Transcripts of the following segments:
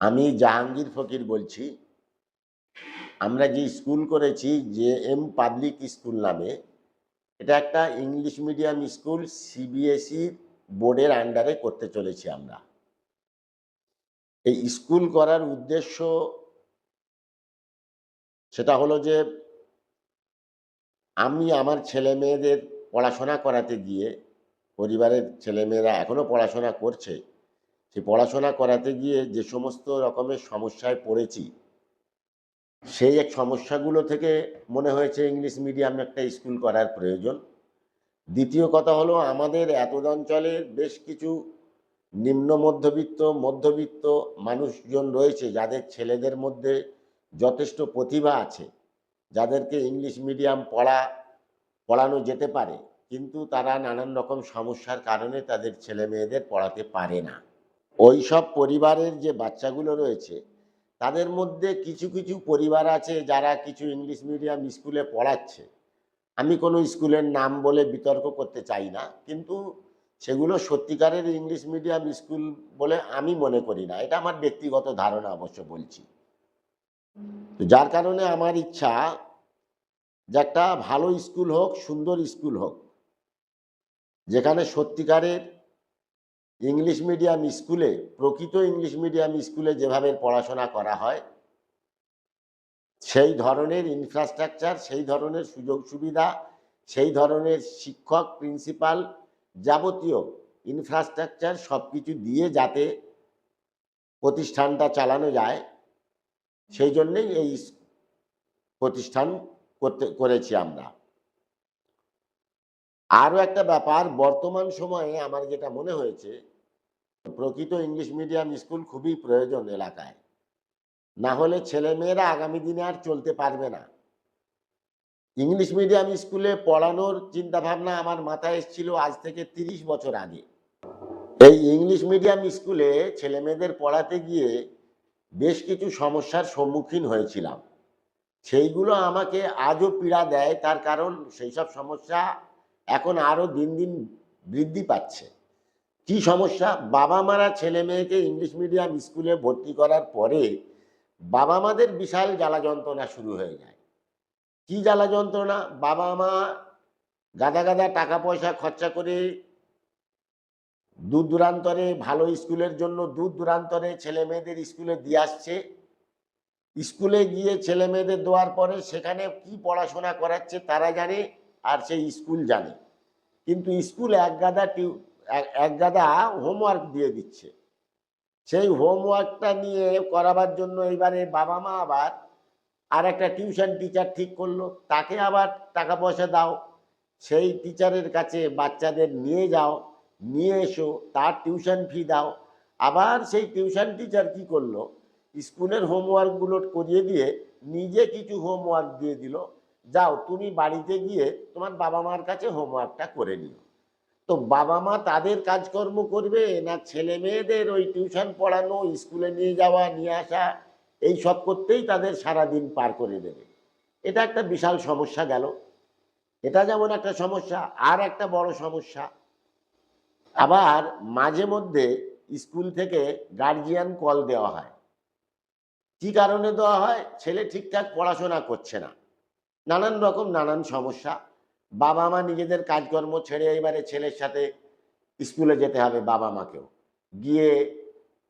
আমি জাহাঙ্গীর ফকির বলছি। আমরা যে স্কুল করেছি যে এম পাবলিক স্কুল নামে, এটা একটা ইংলিশ মিডিয়াম স্কুল সিবিএসই বোর্ডের আন্ডারে করতে চলেছি আমরা। এই স্কুল করার উদ্দেশ্য সেটা হলো যে, আমি আমার ছেলে মেয়েদের পড়াশোনা করাতে গিয়ে, পরিবারের ছেলেমেয়েরা এখনও পড়াশোনা করছে সেই পড়াশোনা করাতে গিয়ে যে সমস্ত রকমের সমস্যায় পড়েছি, সেই এক সমস্যাগুলো থেকে মনে হয়েছে ইংলিশ মিডিয়াম একটা স্কুল করার প্রয়োজন। দ্বিতীয় কথা হলো, আমাদের এতদ অঞ্চলের বেশ কিছু নিম্ন মধ্যবিত্ত মধ্যবিত্ত মানুষজন রয়েছে, যাদের ছেলেদের মধ্যে যথেষ্ট প্রতিভা আছে, যাদেরকে ইংলিশ মিডিয়াম পড়া, পড়ানো যেতে পারে। কিন্তু তারা নানান রকম সমস্যার কারণে তাদের ছেলে মেয়েদের পড়াতে পারে না। ওই সব পরিবারের যে বাচ্চাগুলো রয়েছে, তাদের মধ্যে কিছু কিছু পরিবার আছে যারা কিছু ইংলিশ মিডিয়াম স্কুলে পড়াচ্ছে। আমি কোনো স্কুলের নাম বলে বিতর্ক করতে চাই না, কিন্তু সেগুলো সত্যিকারের ইংলিশ মিডিয়াম স্কুল বলে আমি মনে করি না। এটা আমার ব্যক্তিগত ধারণা অবশ্য বলছি। তো যার কারণে আমার ইচ্ছা যে একটা ভালো স্কুল হোক, সুন্দর স্কুল হোক, যেখানে সত্যিকারের ইংলিশ মিডিয়াম স্কুলে, প্রকৃত ইংলিশ মিডিয়াম স্কুলে যেভাবে পড়াশোনা করা হয়, সেই ধরনের ইনফ্রাস্ট্রাকচার সেই ধরনের সুযোগ সুবিধা, সেই ধরনের শিক্ষক প্রিন্সিপাল যাবতীয় ইনফ্রাস্ট্রাকচার সব কিছু দিয়ে যাতে প্রতিষ্ঠানটা চালানো যায়, সেই জন্যেই এই প্রতিষ্ঠান করতে, করেছি আমরা। আরও একটা ব্যাপার, বর্তমান সময়ে আমার যেটা মনে হয়েছে, প্রকৃত ইংলিশ মিডিয়াম স্কুল খুবই প্রয়োজন এলাকায়। না হলে ছেলেমেয়েরা আগামী দিনে আর চলতে পারবে না। ইংলিশ মিডিয়াম স্কুলে পড়ানোর চিন্তাভাবনা আমার মাথায় এসেছিল আজ থেকে তিরিশ বছর আগে। এই ইংলিশ মিডিয়াম স্কুলে ছেলেমেয়েদের পড়াতে গিয়ে বেশ কিছু সমস্যার সম্মুখীন হয়েছিলাম। সেইগুলো আমাকে আজও পীড়া দেয়, তার কারণ সেই সব সমস্যা এখন আরও দিন দিন বৃদ্ধি পাচ্ছে। কি সমস্যা? বাবা মারা ছেলে মেয়েকে ইংলিশ মিডিয়াম স্কুলে ভর্তি করার পরে বাবা মাদের বিশাল জ্বালা যন্ত্রণা শুরু হয়ে যায়। কি জ্বালা যন্ত্রণা বাবা মা গাদা গাদা টাকা পয়সা খরচা করে দূর দূরান্তরে, ভালো স্কুলের জন্য দূর দূরান্তরে ছেলে মেয়েদের স্কুলে দিয়ে আসছে। স্কুলে গিয়ে ছেলে মেয়েদের দেওয়ার পরে সেখানে কি পড়াশোনা করাচ্ছে তারা জানে। আর সেই স্কুল জানে। কিন্তু স্কুল এক গাদা টিউ, এক- গাদা হোমওয়ার্ক দিয়ে দিচ্ছে। সেই হোমওয়ার্কটা নিয়ে করাবার জন্য এবারে বাবা মা আবার আর একটা টিউশন টিচার ঠিক করল। তাকে আবার টাকা পয়সা দাও, সেই টিচারের কাছে বাচ্চাদের নিয়ে যাও, নিয়ে এসো, তার টিউশন ফি দাও। আবার সেই টিউশন টিচার কি করল? স্কুলের হোমওয়ার্কগুলো করিয়ে দিয়ে নিজে কিছু হোমওয়ার্ক দিয়ে দিল। যাও, তুমি বাড়িতে গিয়ে তোমার বাবা মার কাছে হোমওয়ার্কটা করে নিও। তো বাবা মা তাদের কাজকর্ম করবে না ছেলে মেয়েদের ওই টিউশন পড়ানো স্কুলে নিয়ে যাওয়া, নিয়ে আসা, এই সব করতেই তাদের সারা দিন পার করে দেবে। এটা একটা বিশাল সমস্যা গেল। এটা যেমন একটা সমস্যা, আর একটা বড় সমস্যা। আবার মাঝে মধ্যে স্কুল থেকে গার্জিয়ান কল দেওয়া হয়। কি কারণে দেওয়া হয়? ছেলে ঠিকঠাক পড়াশোনা করছে না। নানান রকম নানান সমস্যা। বাবা মা নিজেদের কাজকর্ম ছেড়ে এবারে ছেলের সাথে স্কুলে যেতে হবে বাবা মাকেও। গিয়ে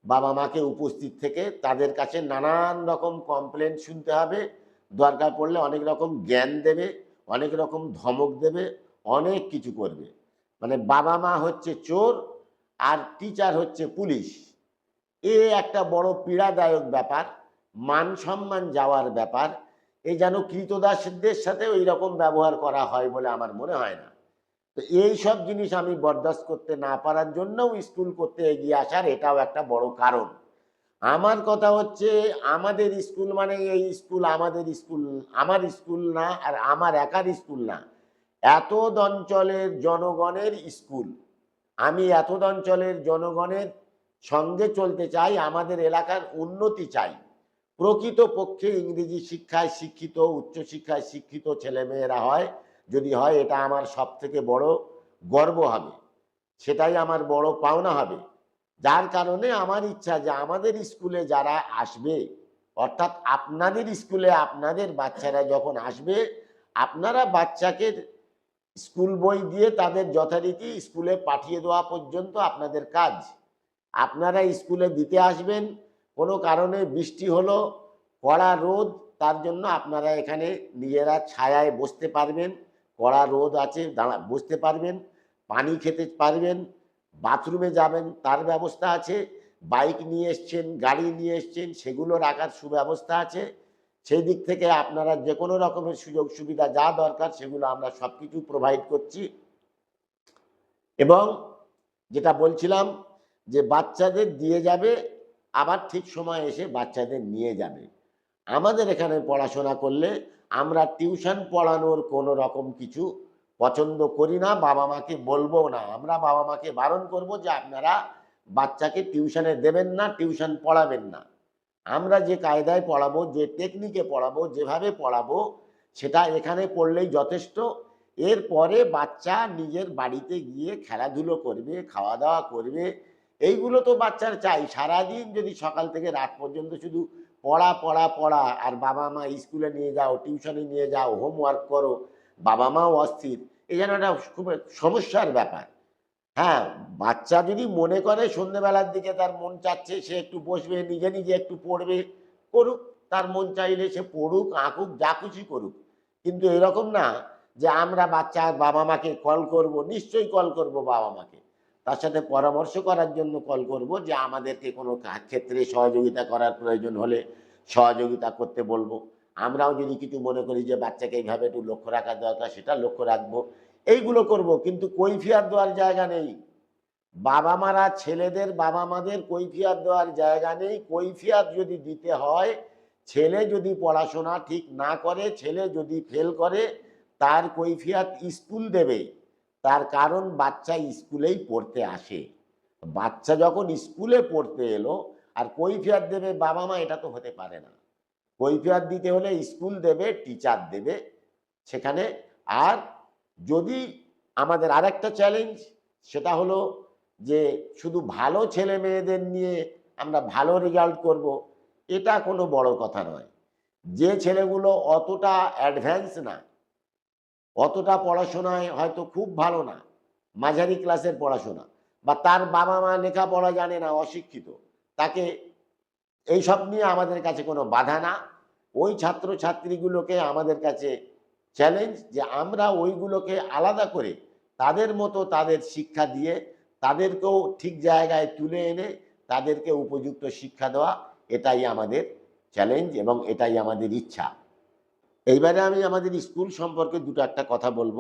বাবা মাকে উপস্থিত থেকে তাদের কাছে নানান রকম কমপ্লেন শুনতে হবে। দরকার পড়লে অনেক রকম জ্ঞান দেবে, অনেক রকম ধমক দেবে, অনেক কিছু করবে। মানে বাবা মা হচ্ছে চোর আর টিচার হচ্ছে পুলিশ। এ একটা বড় পীড়াদায়ক ব্যাপার, মান সম্মান যাওয়ার ব্যাপার এই যেন কৃতদাসদের সাথে ওই রকম ব্যবহার করা হয় বলে আমার মনে হয় না। তো এই সব জিনিস আমি বরদাস্ত করতে না পারার জন্যও স্কুল করতে এগিয়ে আসার এটাও একটা বড় কারণ। আমার কথা হচ্ছে, আমাদের স্কুল মানে এই স্কুল আমাদের স্কুল আমার স্কুল না আর আমার একার স্কুল না। এত অঞ্চলের জনগণের স্কুল আমি এত অঞ্চলের জনগণের সঙ্গে চলতে চাই, আমাদের এলাকার উন্নতি চাই। প্রকৃত পক্ষে ইংরেজি শিক্ষায় শিক্ষিত উচ্চশিক্ষায় শিক্ষিত ছেলেমেয়েরা হয়। যদি হয়, এটা আমার সব থেকে বড় গর্ব হবে। সেটাই আমার বড় পাওনা হবে। যার কারণে আমার ইচ্ছা যে আমাদের স্কুলে যারা আসবে, অর্থাৎ আপনাদের স্কুলে আপনাদের বাচ্চারা যখন আসবে, আপনারা বাচ্চাকে স্কুল বই দিয়ে তাদের যথারীতি স্কুলে পাঠিয়ে দেওয়া পর্যন্ত আপনাদের কাজ। আপনারা স্কুলে দিতে আসবেন কোনো কারণে বৃষ্টি হলো, কড়া রোদ, তার জন্য আপনারা এখানে নিজেরা ছায়ায় বসতে পারবেন, কড়া রোদ আছে, দাঁড়া, বসতে পারবেন, পানি খেতে পারবেন, বাথরুমে যাবেন, তার ব্যবস্থা আছে, বাইক নিয়ে এসছেন, গাড়ি নিয়ে এসছেন, সেগুলো রাখার সুব্যবস্থা আছে, সেই দিক থেকে আপনারা যে কোনো রকমের সুযোগ সুবিধা যা দরকার সেগুলো আমরা সব কিছু প্রোভাইড করছি। এবং যেটা বলছিলাম যে বাচ্চাদের দিয়ে যাবে আবার ঠিক সময় এসে বাচ্চাদের নিয়ে যাবে। আমাদের এখানে পড়াশোনা করলে আমরা টিউশন পড়ানোর কোনো রকম কিছু পছন্দ করি না, বাবা মাকে বলব না। আমরা বাবা মাকে বারণ করব যে আপনারা বাচ্চাকে টিউশনে দেবেন না, টিউশন পড়াবেন না। আমরা যে কায়দায় পড়াবো, যে টেকনিকে পড়াবো, যেভাবে পড়াবো, সেটা এখানে পড়লেই যথেষ্ট। এরপরে বাচ্চা নিজের বাড়িতে গিয়ে খেলাধুলো করবে, খাওয়া দাওয়া করবে এইগুলো তো বাচ্চার চাই। সারাদিন যদি সকাল থেকে রাত পর্যন্ত শুধু পড়া পড়া পড়া, আর বাবা মা স্কুলে নিয়ে যাও, টিউশনে নিয়ে যাও, হোমওয়ার্ক করো, বাবা মাও অস্থির এই যেন একটা খুব সমস্যার ব্যাপার। হ্যাঁ বাচ্চা যদি মনে করে সন্ধ্যেবেলার দিকে তার মন চাচ্ছে, সে একটু বসবে, নিজে নিজে একটু পড়বে, করুক, তার মন চাইলে সে পড়ুক, আঁকুক, যা খুশি করুক। কিন্তু এরকম না যে আমরা বাচ্চার বাবা মাকে কল করব, নিশ্চয়ই কল করব বাবা মাকে। তার সাথে পরামর্শ করার জন্য কল করব যে আমাদেরকে কোনো ক্ষেত্রে সহযোগিতা করার প্রয়োজন হলে সহযোগিতা করতে বলব। আমরাও যদি কিছু মনে করি যে বাচ্চাকে এইভাবে একটু লক্ষ্য রাখা দরকার, সেটা লক্ষ্য রাখব। এইগুলো করব, কিন্তু কৈফিয়াত দেওয়ার জায়গা নেই। বাবা মারা ছেলেদের, বাবা মাদের কৈফিয়াত দেওয়ার জায়গা নেই। কৈফিয়াত যদি দিতে হয়, ছেলে যদি পড়াশোনা ঠিক না করে, ছেলে যদি ফেল করে, তার কৈফিয়াত স্কুল দেবে তার কারণ বাচ্চা স্কুলেই পড়তে আসে। বাচ্চা যখন স্কুলে পড়তে এলো, আর কৈফিয়াত দেবে বাবা মা, এটা তো হতে পারে না। কৈফিয়াত দিতে হলে স্কুল দেবে, টিচার দেবে সেখানে। আর যদি আমাদের আরেকটা চ্যালেঞ্জ, সেটা হলো যে শুধু ভালো ছেলে মেয়েদের নিয়ে আমরা ভালো রেজাল্ট করব, এটা কোনো বড় কথা নয়। যে ছেলেগুলো অতটা অ্যাডভান্স না অতটা পড়াশোনায় হয়তো খুব ভালো না, মাঝারি ক্লাসের পড়াশোনা, বা তার বাবা মা লেখাপড়া জানে না, অশিক্ষিত, তাকে এইসব নিয়ে আমাদের কাছে কোনো বাধা না। ওই ছাত্র ছাত্রীগুলোকে আমাদের কাছে চ্যালেঞ্জ যে আমরা ওইগুলোকে আলাদা করে তাদের মতো তাদের শিক্ষা দিয়ে তাদেরকেও ঠিক জায়গায় তুলে এনে তাদেরকে উপযুক্ত শিক্ষা দেওয়া, এটাই আমাদের চ্যালেঞ্জ এবং এটাই আমাদের ইচ্ছা। এইবারে আমি আমাদের স্কুল সম্পর্কে দুটো একটা কথা বলব।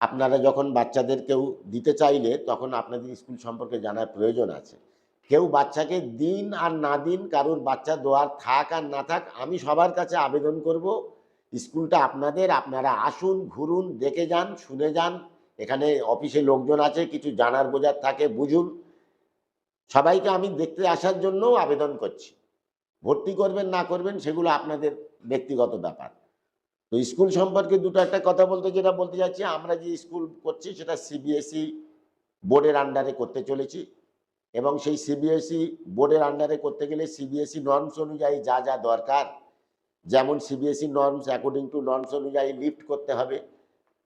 আপনারা যখন বাচ্চাদের কেউ দিতে চাইলে তখন আপনাদের স্কুল সম্পর্কে জানার প্রয়োজন আছে। কেউ বাচ্চাকে দিন আর না দিন কারোর বাচ্চা দোয়ার থাক আর না থাক, আমি সবার কাছে আবেদন করব। স্কুলটা আপনাদের, আপনারা আসুন, ঘুরুন, দেখে যান, শুনে যান। এখানে অফিসে লোকজন আছে, কিছু জানার বোঝার থাকে, বুঝুন। সবাইকে আমি দেখতে আসার জন্যও আবেদন করছি। ভর্তি করবেন, না করবেন, সেগুলো আপনাদের ব্যক্তিগত ব্যাপার। তো স্কুল সম্পর্কে দুটো একটা কথা বলতে যেটা বলতে যাচ্ছি আমরা যে স্কুল করছি সেটা সিবিএসই বোর্ডের আন্ডারে করতে চলেছি এবং সেই সিবিএসই বোর্ডের আন্ডারে করতে গেলে সিবিএসই নর্মস অনুযায়ী যা যা দরকার, যেমন CBSE norms according to norms অনুযায়ী লিফট করতে হবে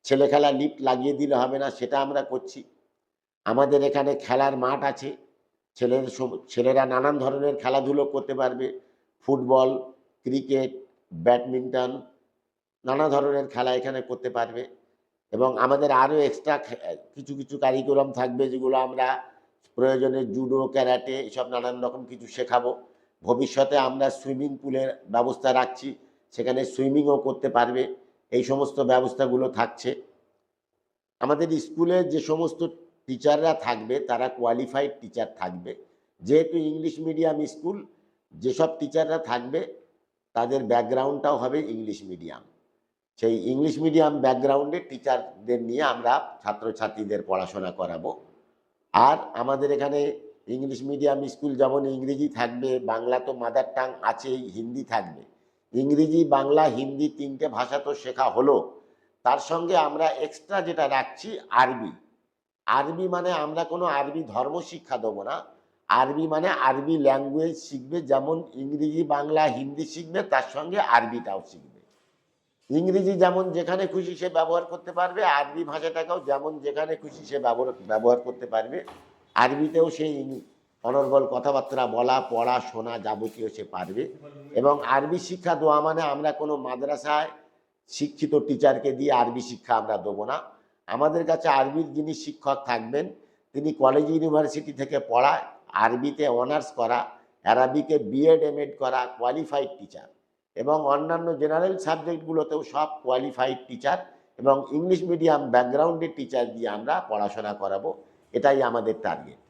ছেলে খেলা লিফট লাগিয়ে দিলে হবে না, সেটা আমরা করছি। আমাদের এখানে খেলার মাঠ আছে, ছেলের ছেলেরা নানান ধরনের খেলাধুলো করতে পারবে ফুটবল, ক্রিকেট, ব্যাডমিন্টন, নানা ধরনের খেলা এখানে করতে পারবে। এবং আমাদের আরও এক্সট্রা কিছু কিছু কারিকুলাম থাকবে যেগুলো আমরা প্রয়োজনে জুডো ক্যারাটে এসব নানান রকম কিছু শেখাবো। ভবিষ্যতে আমরা সুইমিং পুলের ব্যবস্থা রাখছি, সেখানে সুইমিংও করতে পারবে। এই সমস্ত ব্যবস্থাগুলো থাকছে। আমাদের স্কুলে যে সমস্ত টিচাররা থাকবে, তারা কোয়ালিফাইড টিচার থাকবে। যেহেতু ইংলিশ মিডিয়াম স্কুল যেসব টিচাররা থাকবে, তাদের ব্যাকগ্রাউন্ডটাও হবে ইংলিশ মিডিয়াম সেই ইংলিশ মিডিয়াম ব্যাকগ্রাউন্ডে টিচারদের নিয়ে আমরা ছাত্রছাত্রীদের পড়াশোনা করাবো। আর আমাদের এখানে ইংলিশ মিডিয়াম স্কুল যেমন ইংরেজি থাকবে, বাংলা তো মাদার টাং আছেই, হিন্দি থাকবে। ইংরেজি, বাংলা, হিন্দি তিনটে ভাষা তো শেখা হলো। তার সঙ্গে আমরা এক্সট্রা যেটা রাখছি, আরবি। আরবি মানে আমরা কোনো আরবি ধর্ম শিক্ষা দেবো না আরবি মানে আরবি ল্যাঙ্গুয়েজ শিখবে, যেমন ইংরেজি, বাংলা, হিন্দি শিখবে, তার সঙ্গে আরবিটাও শিখবে। ইংরেজি যেমন যেখানে খুশি সে ব্যবহার করতে পারবে, আরবি ভাষাটাকেও যেমন যেখানে খুশি সে ব্যবহার ব্যবহার করতে পারবে। আরবিতেও সেই অনর্গল কথাবার্তা বলা, পড়া, শোনা যাবতীয় সে পারবে। এবং আরবি শিক্ষা দেওয়া মানে আমরা কোনো মাদ্রাসায় শিক্ষিত টিচারকে দিয়ে আরবি শিক্ষা আমরা দেবো না। আমাদের কাছে আরবির যিনি শিক্ষক থাকবেন, তিনি কলেজ ইউনিভার্সিটি থেকে পড়ায় আরবিতে অনার্স করা অ্যারাবিকে বিএড এমএড করা কোয়ালিফাইড টিচার এবং অন্যান্য জেনারেল সাবজেক্টগুলোতেও সব কোয়ালিফাইড টিচার এবং ইংলিশ মিডিয়াম ব্যাকগ্রাউন্ডের টিচার দিয়ে আমরা পড়াশোনা করাবো, এটাই আমাদের টার্গেট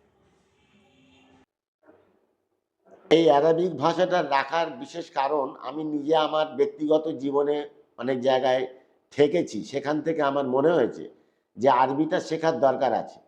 এই অ্যারাবিক ভাষাটা রাখার বিশেষ কারণ, আমি নিজে আমার ব্যক্তিগত জীবনে অনেক জায়গায় থেকেছি, সেখান থেকে আমার মনে হয়েছে যে আরবিটা শেখার দরকার আছে।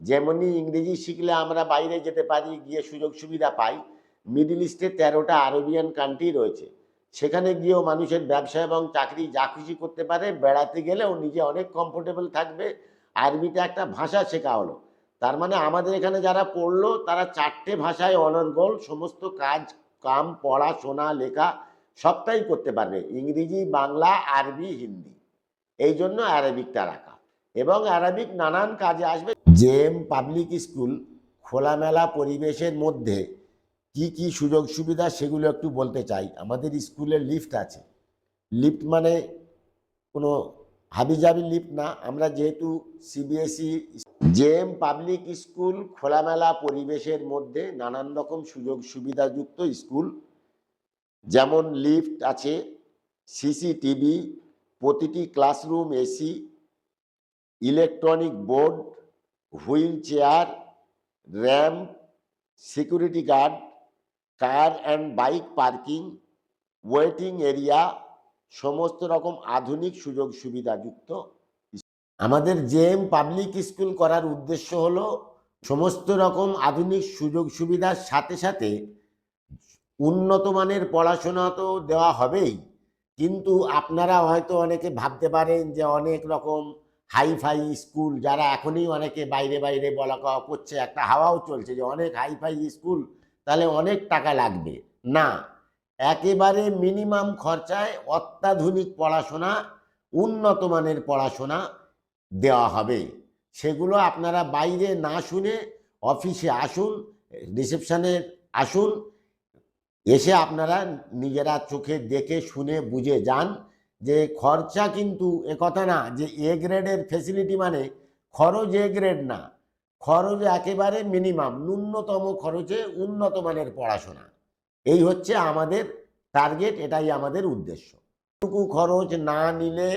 যেমনি ইংরেজি শিখলে আমরা বাইরে যেতে পারি, গিয়ে সুযোগ সুবিধা পাই, মিডিল ইস্টে তেরোটা আরবিয়ান কান্ট্রি রয়েছে। সেখানে গিয়েও মানুষের ব্যবসা এবং চাকরি যা খুশি করতে পারে, বেড়াতে গেলেও নিজে অনেক কমফোর্টেবল থাকবে। আরবিটা একটা ভাষা শেখা হলো। তার মানে আমাদের এখানে যারা পড়ল, তারা চারটে ভাষায় অনর্গল সমস্ত কাজ, কাম, পড়া, শোনা, লেখা সবটাই করতে পারবে। ইংরেজি, বাংলা, আরবি, হিন্দি। এই জন্য অ্যারাবিকটা রাখা। এবং অ্যারাবিক নানান কাজে আসবে। জেএম পাবলিক স্কুল খোলামেলা পরিবেশের মধ্যে কি কি সুযোগ সুবিধা সেগুলো একটু বলতে চাই। আমাদের স্কুলে লিফট আছে। লিফট মানে কোনো হাবিজাবি লিফট না। আমরা যেহেতু সিবিএসই জেএম পাবলিক স্কুল খোলামেলা পরিবেশের মধ্যে নানান রকম সুযোগ সুবিধাযুক্ত স্কুল। যেমন লিফট আছে, সিসিটিভি, প্রতিটি classroom, AC electronic board, wheel chair ramp security guard, car and bike parking, waiting area, সমস্ত রকম আধুনিক সুযোগ সুবিধাযুক্ত। আমাদের জেএম পাবলিক স্কুল করার উদ্দেশ্য হলো সমস্ত রকম আধুনিক সুযোগ সুবিধার সাথে সাথে উন্নত মানের পড়াশোনা তো দেওয়া হবেই। কিন্তু আপনারা হয়তো অনেকে ভাবতে পারেন যে অনেক রকম হাইফাই স্কুল, যারা এখনই অনেকে বাইরে বাইরে বলা কওয়া করছে, একটা হাওয়াও চলছে যে অনেক হাইফাই স্কুল, তাহলে অনেক টাকা লাগবে। না, একেবারে মিনিমাম খরচায় অত্যাধুনিক পড়াশোনা, উন্নত মানের পড়াশোনা দেওয়া হবে। সেগুলো আপনারা বাইরে না শুনে অফিসে আসুন, রিসেপশানে আসুন, এসে আপনারা নিজেরা চোখে দেখে, শুনে, বুঝে যান। যে খরচা কিন্তু এ কথা না, যে এ গ্রেডের ফেসিলিটি মানে খরচ এ গ্রেড না, খরচ একেবারে মিনিমাম ন্যূনতম খরচে উন্নত মানের পড়াশোনা। এই হচ্ছে আমাদের টার্গেট এটাই আমাদের উদ্দেশ্য। টুকু খরচ না নিলে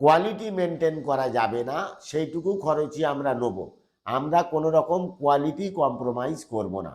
কোয়ালিটি মেনটেন করা যাবে না, সেইটুকু খরচই আমরা নেব। আমরা কোনো রকম কোয়ালিটি কম্প্রোমাইজ করব না।